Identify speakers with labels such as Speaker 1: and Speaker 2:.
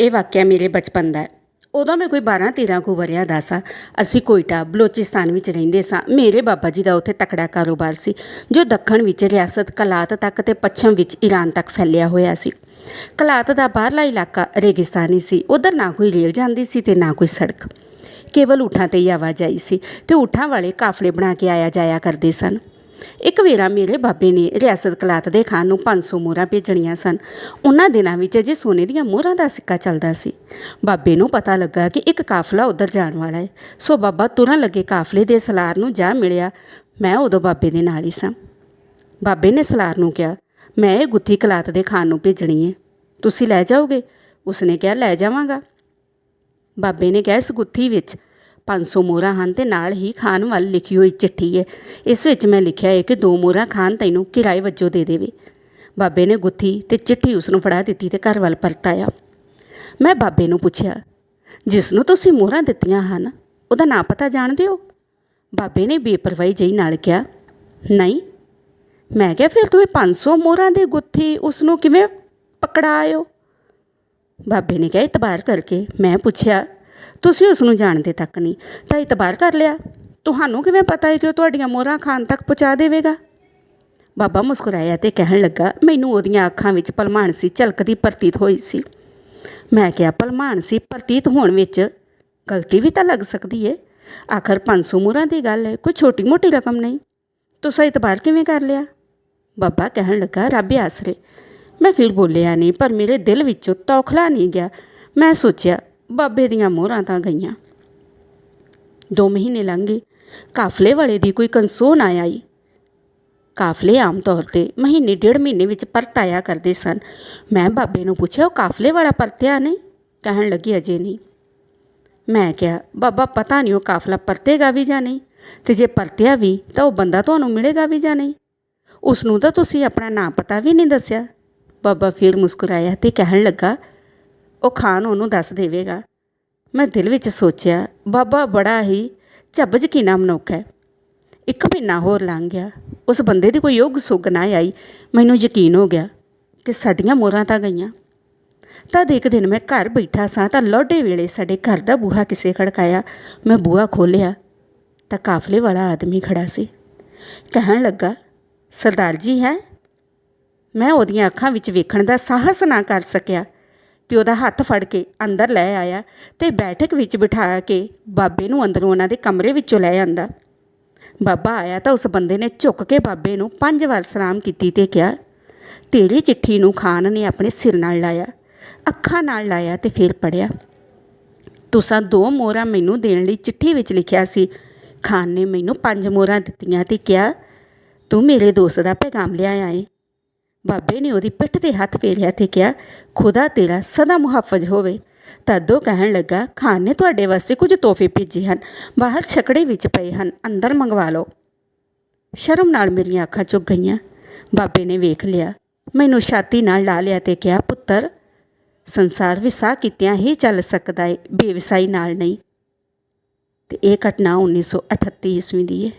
Speaker 1: ਇਹ ਵਾਕਿਆ ਮੇਰੇ ਬਚਪਨ ਦਾ ਹੈ। ਉਦੋਂ ਮੈਂ ਕੋਈ 12 13 ਕੁ ਵਰਿਆਂ ਦਾ ਸਾਂ। ਅਸੀਂ ਕੋਇਟਾ, ਬਲੋਚਿਸਤਾਨ ਵਿੱਚ ਰਹਿੰਦੇ ਸਾਂ। ਮੇਰੇ ਬਾਬਾ ਜੀ ਦਾ ਉੱਥੇ ਤਕੜਾ ਕਾਰੋਬਾਰ ਸੀ, ਜੋ ਦੱਖਣ ਵਿੱਚ ਰਿਆਸਤ ਕਲਾਤ ਤੱਕ ਤੇ ਪੱਛਮ ਵਿੱਚ ਈਰਾਨ ਤੱਕ ਫੈਲਿਆ ਹੋਇਆ ਸੀ। ਕਲਾਤ ਦਾ ਬਾਹਰਲਾ ਇਲਾਕਾ ਰੇਗਿਸਤਾਨੀ ਸੀ। ਉਧਰ ਨਾ ਕੋਈ ਰੇਲ ਜਾਂਦੀ ਸੀ ਤੇ ਨਾ ਕੋਈ ਸੜਕ। ਕੇਵਲ ਊਠਾਂ ਤੇ ਹੀ ਆਵਾਜਾਈ ਸੀ ਤੇ ਊਠਾਂ ਵਾਲੇ ਕਾਫਲੇ ਬਣਾ ਕੇ ਆਇਆ ਜਾਇਆ ਕਰਦੇ ਸਨ। ਇੱਕ ਵੇਰਾ ਮੇਰੇ ਬਾਬੇ ਨੇ ਰਿਆਸਤ ਕਲਾਤ ਦੇ ਖਾਨ ਨੂੰ 500 ਮੋਹਰਾਂ ਭੇਜਣੀਆਂ ਸਨ। ਉਹਨਾਂ ਦਿਨਾਂ ਵਿੱਚ ਜੇ ਸੋਨੇ ਦੀਆਂ ਮੋਹਰਾਂ ਦਾ ਸਿੱਕਾ ਚੱਲਦਾ ਸੀ। ਬਾਬੇ ਨੂੰ ਪਤਾ ਲੱਗਾ ਕਿ ਇੱਕ ਕਾਫਲਾ ਉੱਧਰ ਜਾਣ ਵਾਲਾ ਹੈ। ਸੋ ਬਾਬਾ ਤੁਰਨ ਲੱਗੇ ਕਾਫਲੇ ਦੇ ਸਲਾਰ ਨੂੰ ਜਾ ਮਿਲਿਆ। ਮੈਂ ਉਦੋਂ ਬਾਬੇ ਦੇ ਨਾਲ ਹੀ ਸਾਂ। ਬਾਬੇ ਨੇ ਸਲਾਰ ਨੂੰ ਕਿਹਾ, ਮੈਂ ਇਹ ਗੁੱਥੀ ਕਲਾਤ ਦੇ ਖਾਨ ਨੂੰ ਭੇਜਣੀ ਹੈ ਤੁਸੀਂ ਲੈ ਜਾਓਗੇ? ਉਸਨੇ ਕਿਹਾ, ਲੈ ਜਾਵਾਂਗਾ। ਬਾਬੇ ਨੇ ਕਿਹਾ, ਇਸ ਗੁੱਥੀ ਵਿੱਚ 500 ਮੋਹਰਾਂ ਹਨ ਤੇ ਨਾਲ ਹੀ ਖਾਨ ਵੱਲ ਲਿਖੀ ਹੋਈ ਚਿੱਠੀ ਹੈ। ਇਸ ਵਿੱਚ ਮੈਂ ਲਿਖਿਆ ਹੈ ਕਿ ਦੋ ਮੋਹਰਾਂ ਖਾਨ ਤੈਨੂੰ ਕਿਰਾਏ ਵਜੋਂ ਦੇ ਦੇਵੇ। ਬਾਬੇ ਨੇ ਗੁੱਥੀ ਤੇ ਚਿੱਠੀ ਉਸ ਨੂੰ ਫੜਾ ਦਿੱਤੀ ਤੇ ਘਰ ਵੱਲ ਪਰਤ ਆਇਆ ਮੈਂ ਬਾਬੇ ਨੂੰ ਪੁੱਛਿਆ, ਜਿਸ ਨੂੰ ਤੁਸੀਂ ਮੋਹਰਾਂ ਦਿੱਤੀਆਂ ਹਨ, ਉਹਦਾ ਨਾਂ ਪਤਾ ਜਾਣਦੇ ਹੋ? ਬਾਬੇ ਨੇ ਬੇਪਰਵਾਹੀ ਜਿਹੀ ਨਾਲ ਕਿਹਾ, ਨਹੀਂ। ਮੈਂ ਕਿਹਾ, ਫਿਰ ਤੁਸੀਂ 500 ਮੋਹਰਾਂ ਦੀ ਗੁੱਥੀ ਉਸ ਨੂੰ ਕਿਵੇਂ ਪਕੜਾ ਆਇਓ ਬਾਬੇ ਨੇ ਕਿਹਾ, ਇਤਬਾਰ ਕਰਕੇ ਮੈਂ ਪੁੱਛਿਆ ਤੁਸੀਂ ਉਸ ਨੂੰ ਜਾਣਦੇ ਤੱਕ ਨਹੀਂ, ਤਾਂ ਇਤਬਾਰ ਕਰ ਲਿਆ। ਤੁਹਾਨੂੰ ਕਿਵੇਂ ਪਤਾ ਹੈ ਕਿ ਉਹ ਤੁਹਾਡੀਆਂ ਮੋਹਰਾਂ ਖਾਨ ਤੱਕ ਪਹੁੰਚਾ ਦੇਵੇਗਾ? ਬਾਬਾ ਮੁਸਕਰਾਇਆ ਤੇ ਕਹਿਣ ਲੱਗਾ, ਮੈਨੂੰ ਉਹਦੀਆਂ ਅੱਖਾਂ ਵਿੱਚ ਭਲਮਾਨ ਸੀ ਝਲਕਦੀ ਪ੍ਰਤੀਤ ਹੋਈ ਸੀ। ਮੈਂ ਕਿਹਾ ਭਲਮਾਨ ਸੀ ਪ੍ਰਤੀਤ ਹੋਣ ਵਿੱਚ ਗਲਤੀ ਵੀ ਤਾਂ ਲੱਗ ਸਕਦੀ ਹੈ ਆਖਰ 500 ਮੋਹਰਾਂ ਦੀ ਗੱਲ ਹੈ ਕੋਈ ਛੋਟੀ ਮੋਟੀ ਰਕਮ ਨਹੀਂ। ਤੁਸੀਂ ਇਤਬਾਰ ਕਿਵੇਂ ਕਰ ਲਿਆ? ਬਾਬਾ ਕਹਿਣ ਲੱਗਾ, ਰੱਬ ਆਸਰੇ, ਮੈਂ ਫਿਰ ਬੋਲਿਆ ਨਹੀਂ, ਪਰ ਮੇਰੇ ਦਿਲ ਵਿੱਚੋਂ ਤੌਖਲਾ ਨਹੀਂ ਗਿਆ। ਮੈਂ ਸੋਚਿਆ ਬਾਬੇ ਦੀਆਂ ਮੋਹਰਾਂ ਤਾਂ ਗਈਆਂ। ਦੋ ਮਹੀਨੇ ਲੰਘ ਗਏ। ਕਾਫਲੇ ਵਾਲੇ ਦੀ ਕੋਈ ਕੰਸੋ ਨਾ ਆਈ। ਕਾਫਲੇ ਆਮ ਤੌਰ ਤੇ ਮਹੀਨੇ ਡੇਢ ਮਹੀਨੇ ਵਿੱਚ ਪਰਤ ਆਇਆ ਕਰਦੇ ਸਨ। ਮੈਂ ਬਾਬੇ ਨੂੰ ਪੁੱਛਿਆ, ਉਹ ਕਾਫਲੇ ਵਾਲਾ ਪਰਤਿਆ ਨਹੀਂ? ਕਹਿਣ ਲੱਗੀ, ਅਜੇ ਨਹੀਂ। ਮੈਂ ਕਿਹਾ, ਬਾਬਾ ਪਤਾ ਨਹੀਂ ਉਹ ਕਾਫਲਾ ਪਰਤੇਗਾ ਵੀ ਜਾਂ ਨਹੀਂ। ਤੇ ਜੇ ਪਰਤਿਆ ਵੀ, ਤਾਂ ਉਹ ਬੰਦਾ ਤੁਹਾਨੂੰ ਮਿਲੇਗਾ ਵੀ ਜਾਂ ਨਹੀਂ? ਉਸ ਨੂੰ ਤਾਂ ਤੁਸੀਂ ਆਪਣਾ ਨਾਂ ਪਤਾ ਵੀ ਨਹੀਂ ਦੱਸਿਆ। ਬਾਬਾ ਫਿਰ ਮੁਸਕਰਾਇਆ ਤੇ ਕਹਿਣ ਲੱਗਾ ਉਹ ਖਾਨ ਉਹਨੂੰ ਦੱਸ ਦੇਵੇਗਾ। ਮੈਂ ਦਿਲ ਵਿੱਚ ਸੋਚਿਆ, ਬਾਬਾ ਬੜਾ ਹੀ ਝੱਬਜ ਕੀਨਾ ਮਨੁੱਖ ਹੈ। ਇੱਕ ਮਹੀਨਾ ਹੋਰ ਲੰਘ ਗਿਆ। ਉਸ ਬੰਦੇ ਦੀ ਕੋਈ ਯੋਗ ਸੁੱਗ ਨਾ ਆਈ। ਮੈਨੂੰ ਯਕੀਨ ਹੋ ਗਿਆ ਕਿ ਸਾਡੀਆਂ ਮੋਹਰਾਂ ਤਾਂ ਗਈਆਂ। ਤਦ ਇੱਕ ਦਿਨ ਮੈਂ ਘਰ ਬੈਠਾ ਸਾਂ, ਤਾਂ ਲੋਡੇ ਵੇਲੇ ਸਾਡੇ ਘਰ ਦਾ ਬੂਹਾ ਕਿਸੇ ਖੜਕਾਇਆ। ਮੈਂ ਬੂਹਾ ਖੋਲ੍ਹਿਆ, ਤਾਂ ਕਾਫਲੇ ਵਾਲਾ ਆਦਮੀ ਖੜਾ ਸੀ। ਕਹਿਣ ਲੱਗਾ, ਸਰਦਾਰ ਜੀ ਹੈ? ਮੈਂ ਉਹਦੀਆਂ ਅੱਖਾਂ ਵਿੱਚ ਵੇਖਣ ਦਾ ਸਾਹਸ ਨਾ ਕਰ ਸਕਿਆ। ਤੇ ਉਹਦਾ ਹੱਥ ਫੜ ਕੇ ਅੰਦਰ ਲੈ ਆਇਆ ਤੇ ਬੈਠਕ ਵਿੱਚ ਬਿਠਾ ਕੇ ਬਾਬੇ ਨੂੰ ਅੰਦਰੋਂ ਉਹਨਾਂ ਦੇ ਕਮਰੇ ਵਿੱਚੋਂ ਲੈ ਆਂਦਾ। ਬਾਬਾ ਆਇਆ ਤਾਂ ਉਸ ਬੰਦੇ ਨੇ ਝੁੱਕ ਕੇ ਬਾਬੇ ਨੂੰ ਪੰਜ ਵਾਰ ਸਲਾਮ ਕੀਤੀ ਤੇ ਕਿਹਾ, ਤੇਰੀ ਚਿੱਠੀ ਨੂੰ ਖਾਨ ਨੇ ਆਪਣੇ ਸਿਰ ਨਾਲ ਲਾਇਆ, ਅੱਖਾਂ ਨਾਲ ਲਾਇਆ ਤੇ ਫਿਰ ਪੜਿਆ ਤੁਸਾਂ ਦੋ ਮੋਹਰਾਂ ਮੈਨੂੰ ਦੇਣ ਲਈ ਚਿੱਠੀ ਵਿੱਚ ਲਿਖਿਆ ਸੀ। ਖਾਨ ਨੇ ਮੈਨੂੰ ਪੰਜ ਮੋਹਰਾਂ ਦਿੱਤੀਆਂ ਤੇ ਕਿਹਾ, ਤੂੰ ਮੇਰੇ ਦੋਸਤ ਦਾ ਪੈਗਾਮ ਲਿਆ ਆਏ। ਬਾਬੇ ਨੇ ਉਹਦੀ ਪਿੱਠ ਤੇ ਹੱਥ ਫੇਰਿਆ ਤੇ ਕਿਹਾ, ਖੁਦਾ ਤੇਰਾ ਸਦਾ ਮੁਹੱਫਜ਼ ਹੋਵੇ। ਤਦੋਂ ਕਹਿਣ ਲੱਗਾ, ਖਾਨ ਨੇ ਤੁਹਾਡੇ ਵਾਸਤੇ ਕੁਝ ਤੋਹਫੇ ਭੇਜੇ ਹਨ। ਬਾਹਰ ਛਕੜੇ ਵਿੱਚ ਪਏ ਹਨ, ਅੰਦਰ ਮੰਗਵਾ ਲਓ। ਸ਼ਰਮ ਨਾਲ ਮੇਰੀਆਂ ਅੱਖਾਂ ਚੁੱਕ ਗਈਆਂ। ਬਾਬੇ ਨੇ ਵੇਖ ਲਿਆ, ਮੈਨੂੰ ਛਾਤੀ ਨਾਲ ਲਾ ਲਿਆ ਤੇ ਕਿਹਾ, ਪੁੱਤਰ, ਸੰਸਾਰ ਵਿਸਾ ਕੀਤਿਆਂ ਹੀ ਚੱਲ ਸਕਦਾ ਏ, ਬੇਵਸਾਈ ਨਾਲ ਨਹੀਂ। ਤੇ ਇਹ ਘਟਨਾ 1938 ਈਸਵੀ ਦੀ ਹੈ